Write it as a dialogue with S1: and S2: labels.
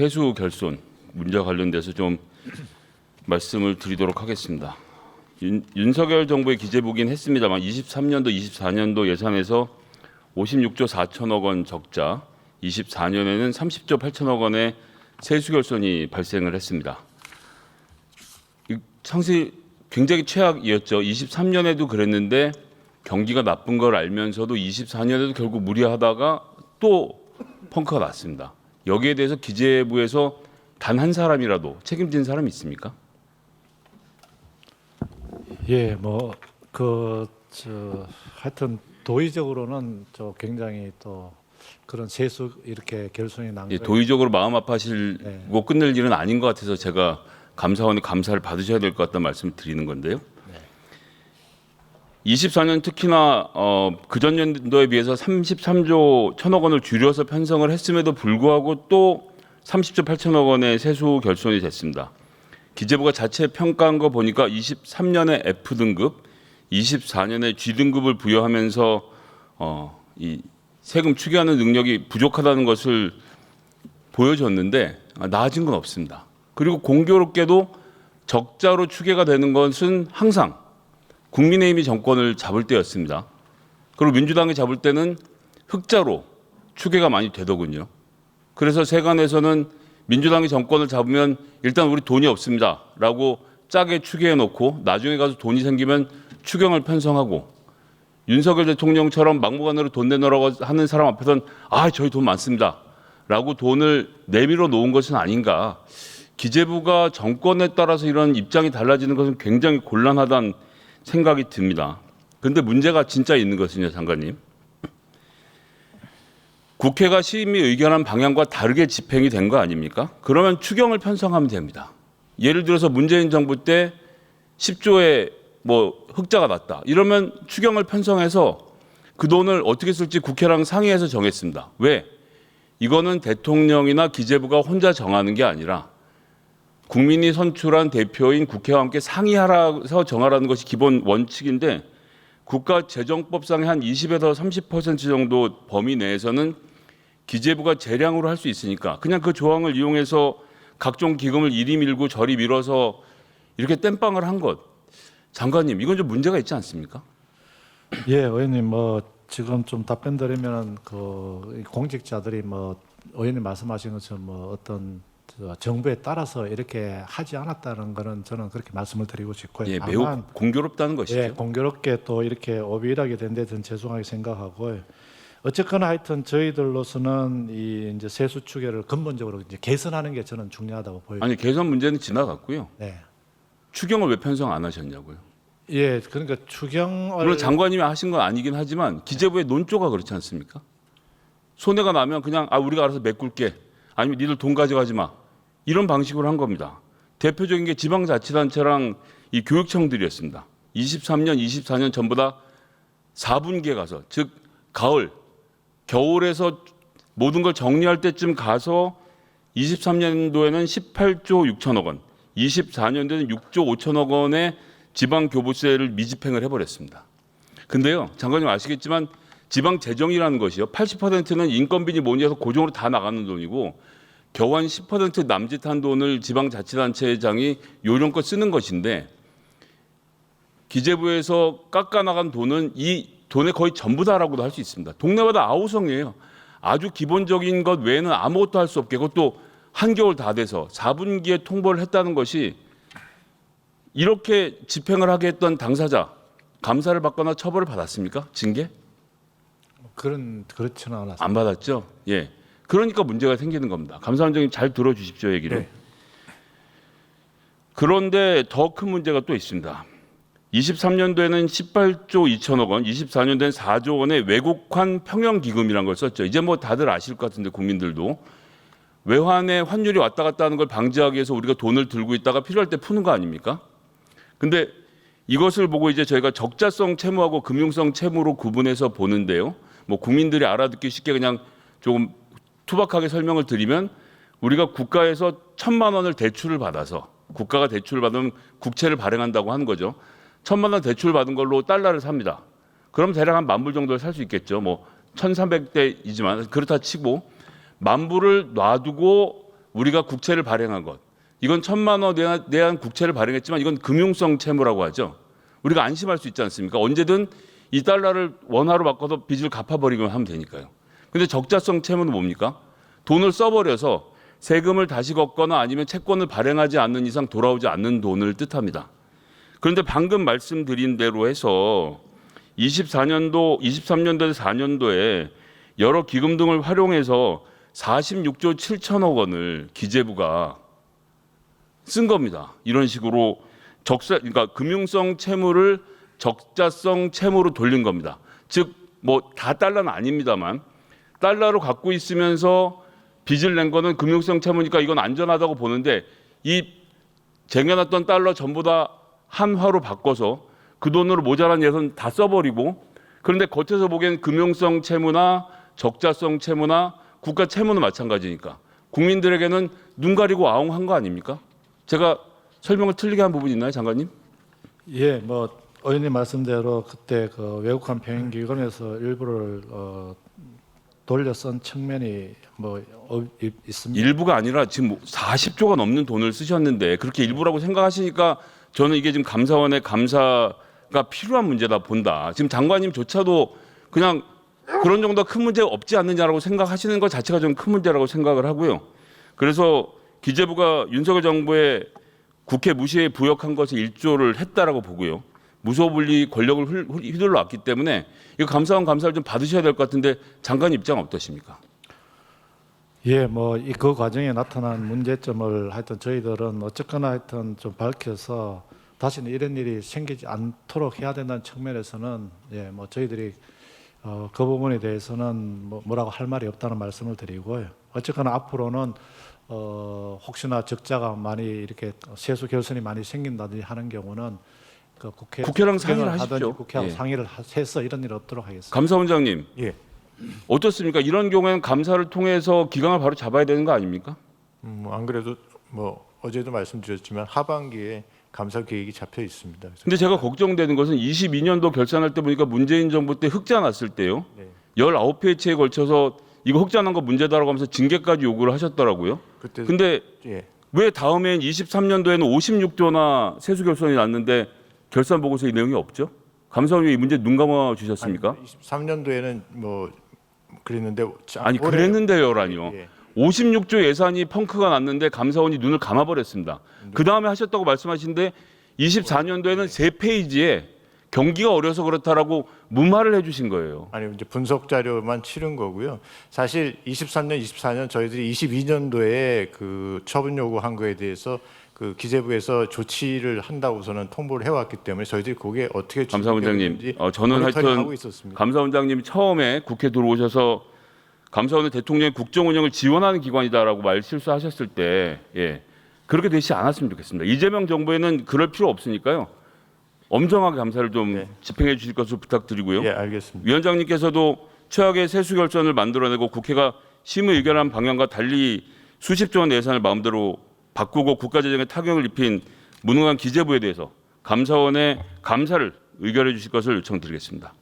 S1: 세수 결손 문제 관련돼서 좀 말씀을 드리도록 하겠습니다. 윤, 윤석열 정부의 기재부긴 했습니다만 23년도 24년도 예산에서 56조 4천억 원 적자, 24년에는 30조 8천억 원의 세수 결손이 발생을 했습니다. 이 상시 굉장히 최악이었죠. 23년에도 그랬는데 경기가 나쁜 걸 알면서도 24년에도 결국 무리하다가 또 펑크가 났습니다. 여기에 대해서 기재부에서 단 한 사람이라도 책임진 사람이 있습니까?
S2: 예, 뭐그저 하여튼 도의적으로는 저 굉장히 또 그런 세수 이렇게 결손이 난
S1: 예. 도의적으로 마음 아파하시고
S2: 네.
S1: 끝낼 일은 아닌 것 같아서 제가 감사원의 감사를 받으셔야 될 것 같다는 말씀을 드리는 건데요. 24년 특히나 어, 그전 연도에 비해서 33조 1천억 원을 줄여서 편성을 했음에도 불구하고 또 30조 8천억 원의 세수 결손이 됐습니다. 기재부가 자체 평가한 거 보니까 23년에 F 등급, 24년에 G 등급을 부여하면서 어, 이 세금 추계하는 능력이 부족하다는 것을 보여줬는데 아, 나아진 건 없습니다. 그리고 공교롭게도 적자로 추계가 되는 것은 항상 국민의힘이 정권을 잡을 때였습니다. 그리고 민주당이 잡을 때는 흑자로 추계가 많이 되더군요. 그래서 세간에서는 민주당이 정권을 잡으면 일단 우리 돈이 없습니다 라고 짜게 추계해 놓고 나중에 가서 돈이 생기면 추경을 편성하고 윤석열 대통령처럼 막무가내로 돈 내놓으라고 하는 사람 앞에서는 아 저희 돈 많습니다 라고 돈을 내밀어 놓은 것은 아닌가. 기재부가 정권에 따라서 이런 입장이 달라지는 것은 굉장히 곤란하다는 생각이 듭니다. 근데 문제가 진짜 있는 것은요, 장관님. 국회가 심의 의견한 방향과 다르게 집행이 된 거 아닙니까? 그러면 추경을 편성하면 됩니다. 예를 들어서 문재인 정부 때 10조의 뭐 흑자가 났다. 이러면 추경을 편성해서 그 돈을 어떻게 쓸지 국회랑 상의해서 정했습니다. 왜? 이거는 대통령이나 기재부가 혼자 정하는 게 아니라 국민이 선출한 대표인 국회와 함께 상의하라서 정하라는 것이 기본 원칙인데 국가재정법상의 한 20에서 30% 정도 범위 내에서는 기재부가 재량으로 할 수 있으니까 그냥 그 조항을 이용해서 각종 기금을 이리 밀고 저리 밀어서 이렇게 땜빵을 한 것. 장관님, 이건 좀 문제가 있지 않습니까?
S2: 예, 의원님 뭐 지금 좀 답변 드리면은 그 공직자들이 뭐 의원님 말씀하신 것처럼 뭐 어떤 저 정부에 따라서 이렇게 하지 않았다는 거는 저는 그렇게 말씀을 드리고 싶고요.
S1: 예, 매우
S2: 다만
S1: 공교롭다는 것이죠.
S2: 예, 공교롭게 또 이렇게 오비일하게 된데 저는 죄송하게 생각하고 어쨌거나 하여튼 저희들로서는 이 이제 세수 추계를 근본적으로 이제 개선하는 게 저는 중요하다고 보여요.
S1: 아니 개선 문제는 지나갔고요.
S2: 네.
S1: 추경을 왜 편성 안 하셨냐고요.
S2: 예, 그러니까 추경을
S1: 물론 장관님이 하신 건 아니긴 하지만 기재부의 논조가 그렇지 않습니까? 손해가 나면 그냥 아 우리가 알아서 메꿀게 아니면 니들 돈 가져가지 마 이런 방식으로 한 겁니다. 대표적인 게 지방자치단체랑 이 교육청들이었습니다. 23년, 24년 전부 다 4분기에 가서 즉 가을, 겨울에서 모든 걸 정리할 때쯤 가서 23년도에는 18조 6천억 원, 24년도에는 6조 5천억 원의 지방 교부세를 미집행을 해버렸습니다. 근데요, 장관님 아시겠지만 지방 재정이라는 것이요, 80%는 인건비니 뭐니 해서 고정으로 다 나가는 돈이고 겨우 한10% 남짓한 돈을 지방 자치단체장이 요령껏 쓰는 것인데 기재부에서 깎아 나간 돈은 이 돈의 거의 전부다라고도 할 수 있습니다. 동네마다 아우성이에요. 아주 기본적인 것 외에는 아무것도 할 수 없게 그것도 한겨울 다 돼서 4분기에 통보를 했다는 것이 이렇게 집행을 하게 했던 당사자 감사를 받거나 처벌을 받았습니까? 징계?
S2: 그런 그렇지는 않았습니다.
S1: 안 받았죠. 예. 그러니까 문제가 생기는 겁니다. 감사원장님 잘 들어주십시오 얘기를.
S2: 네.
S1: 그런데 더 큰 문제가 또 있습니다. 23년도에는 18조 2천억 원, 24년도에는 4조 원의 외국환 평형 기금이라는 걸 썼죠. 이제 뭐 다들 아실 것 같은데 국민들도 외환의 환율이 왔다 갔다 하는 걸 방지하기 위해서 우리가 돈을 들고 있다가 필요할 때 푸는 거 아닙니까? 근데 이것을 보고 이제 저희가 적자성 채무하고 금융성 채무로 구분해서 보는데요. 뭐 국민들이 알아듣기 쉽게 그냥 조금 투박하게 설명을 드리면 우리가 국가에서 천만 원을 대출을 받아서 국가가 대출을 받으면 국채를 발행한다고 하는 거죠. 천만 원 대출 받은 걸로 달러를 삽니다. 그럼 대략 한 만불 정도를 살 수 있겠죠. 뭐 1,300대이지만 그렇다 치고 만 불을 놔두고 우리가 국채를 발행한 것 이건 천만 원 내한, 내한 국채를 발행했지만 이건 금융성 채무라고 하죠. 우리가 안심할 수 있지 않습니까? 언제든 이 달러를 원화로 바꿔서 빚을 갚아버리기만 하면 되니까요. 근데 적자성 채무는 뭡니까? 돈을 써버려서 세금을 다시 걷거나 아니면 채권을 발행하지 않는 이상 돌아오지 않는 돈을 뜻합니다. 그런데 방금 말씀드린 대로 해서 24년도, 23년도, 4년도에 여러 기금 등을 활용해서 46조 7천억 원을 기재부가 쓴 겁니다. 이런 식으로 적자, 그러니까 금융성 채무를 적자성 채무로 돌린 겁니다. 즉, 뭐 다 달러는 아닙니다만 달러로 갖고 있으면서 빚을 낸 거는 금융성 채무니까 이건 안전하다고 보는데 이 쟁여놨던 달러 전부 다 한화로 바꿔서 그 돈으로 모자란 예산 다 써버리고 그런데 겉에서 보기엔 금융성 채무나 적자성 채무나 국가 채무는 마찬가지니까 국민들에게는 눈 가리고 아웅한 거 아닙니까? 제가 설명을 틀리게 한 부분 있나요, 장관님?
S2: 예, 뭐 의원님 말씀대로 그때 그 외국한 평행기금에서 일부를 어, 돌려 쓴 측면이 뭐 어, 있- 있습니다.
S1: 일부가 아니라 지금 40조가 넘는 돈을 쓰셨는데 그렇게 일부라고 생각하시니까 저는 이게 지금 감사원의 감사가 필요한 문제다 본다. 지금 장관님조차도 그냥 그런 정도 큰 문제 없지 않느냐라고 생각하시는 것 자체가 좀 큰 문제라고 생각을 하고요. 그래서 기재부가 윤석열 정부의 국회 무시에 부역한 것에 일조를 했다라고 보고요. 무소불리 권력을 휘둘러 왔기 때문에 이거 감사원 감사를 좀 받으셔야 될 것 같은데 장관 입장 어떠십니까?
S2: 예, 뭐 이 그 과정에 나타난 문제점을 하여튼 저희들은 어쨌거나 하여튼 좀 밝혀서 다시는 이런 일이 생기지 않도록 해야 된다는 측면에서는 예, 뭐 저희들이 어, 그 부분에 대해서는 뭐 뭐라고 할 말이 없다는 말씀을 드리고요. 어쨌거나 앞으로는 어, 혹시나 적자가 많이 이렇게 세수 결손이 많이 생긴다든지 하는 경우는 그 국회
S1: 국회랑 상의를 하십시오.
S2: 국회하고
S1: 예.
S2: 상의를 하- 해서 이런 일 없도록 하겠습니다.
S1: 감사원장님
S3: 예.
S1: 어떻습니까? 이런 경우에는 감사를 통해서 기강을 바로 잡아야 되는 거 아닙니까?
S3: 음, 안 그래도 뭐 어제도 말씀드렸지만 하반기에 감사 계획이 잡혀 있습니다. 그래서
S1: 근데 제가 걱정되는 것은 22년도 결산할 때 보니까 문재인 정부 때 흑자 났을 때요.
S3: 네.
S1: 19회치에 걸쳐서 이거 흑자 난 거 문제다라고 하면서 징계까지 요구를 하셨더라고요.
S3: 그때
S1: 근데
S3: 예.
S1: 왜 다음해인 23년도에는 56조나 세수 결손이 났는데 결산 보고서에 이 내용이 없죠? 감사원이 이 문제 눈 감아 주셨습니까?
S3: 23년도에는 뭐 그랬는데 자,
S1: 아니
S3: 올해-
S1: 그랬는데요라뇨.
S3: 예.
S1: 56조 예산이 펑크가 났는데 감사원이 눈을 감아버렸습니다. 그 다음에 하셨다고 말씀하시는데 24년도에는 세 페이지에 경기가 어려서 그렇다라고 무마를 해주신 거예요.
S3: 아니 이제 분석 자료만 치른 거고요. 사실 23년, 24년 저희들이 22년도에 그 처분 요구한 거에 대해서 그 기재부에서 조치를 한다고서는 통보를 해왔기 때문에 저희들이 그게 어떻게
S1: 감사원장님, 어, 저는 하여튼
S3: 하고 있었습니다.
S1: 감사원장님이 처음에 국회 들어오셔서 감사원은 대통령의 국정 운영을 지원하는 기관이다라고 말 실수하셨을 때, 예, 그렇게 되지 않았으면 좋겠습니다. 이재명 정부에는 그럴 필요 없으니까요. 엄정하게 감사를 좀
S3: 네.
S1: 집행해 주실 것을 부탁드리고요.
S3: 예, 알겠습니다.
S1: 위원장님께서도 최악의 세수 결선을 만들어내고 국회가 심의 의결한 방향과 달리 수십조 원 예산을 마음대로 바꾸고 국가 재정에 타격을 입힌 무능한 기재부에 대해서 감사원의 감사를 의결해 주실 것을 요청드리겠습니다.